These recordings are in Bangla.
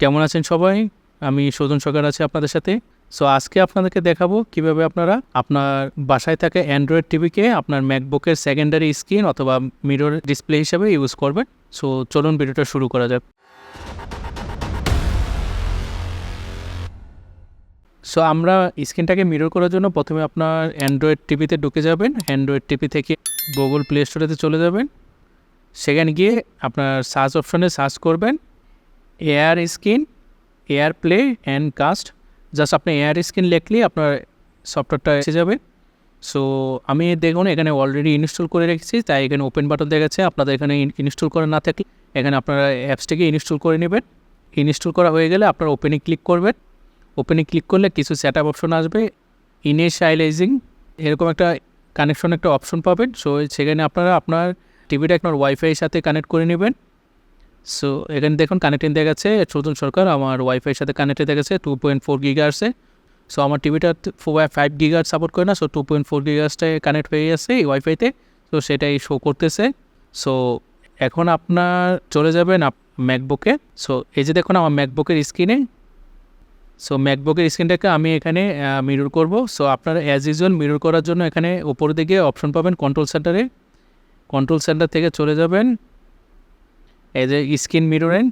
কেমন আছেন সবাই? আমি সজন সরকার আছি আপনাদের সাথে। সো আজকে আপনাদেরকে দেখাবো কীভাবে আপনারা আপনার বাসায় থাকা অ্যান্ড্রয়েড টিভিকে আপনার ম্যাকবুকের সেকেন্ডারি স্ক্রিন অথবা মিরর ডিসপ্লে হিসেবে ইউজ করবেন। সো চলুন ভিডিওটা শুরু করা যাক। সো আমরা স্ক্রিনটাকে মিরর করার জন্য প্রথমে আপনার অ্যান্ড্রয়েড টিভিতে ঢুকে যাবেন। অ্যান্ড্রয়েড টিভি থেকে গুগল প্লে স্টোরেতে চলে যাবেন। সেখানে গিয়ে আপনার সার্চ অপশনে সার্চ করবেন। Air screen air play and cast just আপনি এয়ার স্ক্রিন লিখলেই আপনার সফটওয়্যারটা এসে যাবে। সো আমি দেখুন, এখানে অলরেডি ইনস্টল করে রেখেছি, তাই এখানে ওপেন বাটন দেখাচ্ছে। আপনাদের এখানে ইনস্টল করা না থাকলে এখানে আপনারা অ্যাপসটিকে ইনস্টল করে নেবেন। ইনস্টল করা হয়ে গেলে আপনার ওপেনে ক্লিক করবেন। ওপেনে ক্লিক করলে কিছু সেট আপ অপশন আসবে ইনিশিয়ালাইজিং এরকম একটা কানেকশন একটা অপশন পাবেন। সো সেখানে আপনারা আপনার টিভিটা আপনার ওয়াইফাইয়ের সাথে কানেক্ট করে নেবেন। সো এখানে দেখুন কানেক্টিং দেখাচ্ছে চৌধন সরকার আমার ওয়াইফাইয়ের সাথে কানেক্টে দেখাচ্ছে টু পয়েন্ট ফোর গিগার্সে সো আমার টিভিটা ফাইভ গিগার সাপোর্ট করে না সো টু পয়েন্ট ফোর গিগার্সটায় কানেক্ট হয়ে গেছে এই ওয়াইফাইতে তো। সেটাই শো করতেছে। সো এখন আপনার চলে যাবেন আপ ম্যাকবুকে সো এই যে দেখুন আমার ম্যাকবুকের স্ক্রিনে সো ম্যাকবুকের স্ক্রিনটাকে আমি এখানে মিরর করব। সো আপনারা অ্যাজ ইউজুয়াল মিরর করার জন্য এখানে উপর দিকে অপশন পাবেন কন্ট্রোল সেন্টারে কন্ট্রোল সেন্টার থেকে চলে যাবেন। এই যে স্ক্রিন মিররেন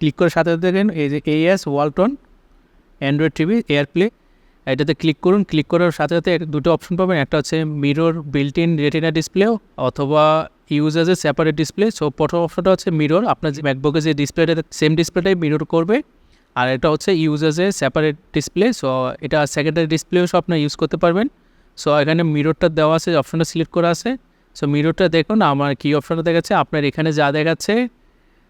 ক্লিক করে সাথে সাথে দেখেন, এই যে এএস ওয়ালটন অ্যান্ড্রয়েড টিভি এয়ারপ্লে এটাতে ক্লিক করুন, ক্লিক করার সাথে সাথে দুটো অপশন পাবেন, একটা হচ্ছে mirror built in retina display অথবা use as a separate display. So প্রথম অপশনটা হচ্ছে মিরর, আপনার যে ম্যাকবুকে যে ডিসপ্লেটা, সেম ডিসপ্লেটাই মিরর করবে। আর এটা হচ্ছে use as a separate display, so এটা সেকেন্ডারি ডিসপ্লেও সব আপনার ইউজ করতে পারবেন। সো এখানে মিররটা দেওয়া আছে, অপশনটা সিলেক্ট করা আছে। সো মিররটা দেখুন, আমার কী অপশনটা দেখাচ্ছে, আপনার এখানে যা দেখাচ্ছে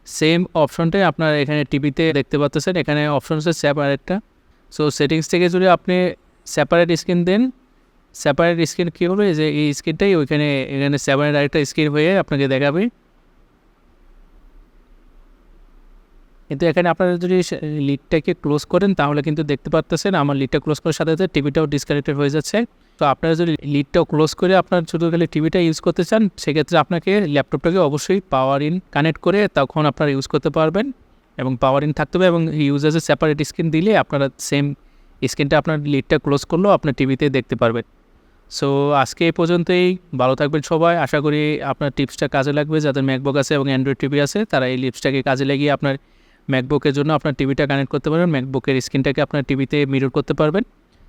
সেম অপশনটাই আপনার এখানে টিভিতে দেখতে পাচ্ছেন, এখানে অপশন হচ্ছে সেপারেটটা সো সেটিংস থেকে যদি আপনি সেপারেট স্ক্রিন দেন সেপারেট স্ক্রিন কী হবে? যে এই স্ক্রিনটাই ওইখানে, এখানে সেপারেট আরেকটা স্ক্রিন হয়ে আপনাকে দেখাবে। কিন্তু এখানে আপনারা যদি লিডটাকে ক্লোজ করেন, তাহলে কিন্তু দেখতে পারতেছেন আমার লিডটা ক্লোজ করার সাথে সাথে টিভিটাও ডিসকানেক্টেড হয়ে যাচ্ছে। তো আপনারা যদি লিডটাও ক্লোজ করে আপনার শুধু খালি টিভিটা ইউজ করতে চান, সেক্ষেত্রে আপনাকে ল্যাপটপটাকে অবশ্যই পাওয়ার ইন কানেক্ট করে তখন আপনারা ইউজ করতে পারবেন এবং পাওয়ার ইন থাকতে হবে এবং ইউজার্সের সেপারেট স্ক্রিন দিলে আপনারা সেম স্ক্রিনটা আপনার লিডটা ক্লোজ করলেও আপনার টিভিতে দেখতে পারবেন। সো আজকে এই পর্যন্তই। ভালো থাকবেন সবাই। আশা করি আপনার টিপসটা কাজে লাগবে। যাদের ম্যাকবুক আছে এবং অ্যান্ড্রয়েড টিভি আছে, তারা এই লিপসটাকে কাজে লাগিয়ে আপনার ম্যাকবুকের জন্য আপনার টিভিটা কানেক্ট করতে পারবেন। ম্যাকবুকের স্ক্রিনটাকে আপনার টিভিতে মিরর করতে পারবেন।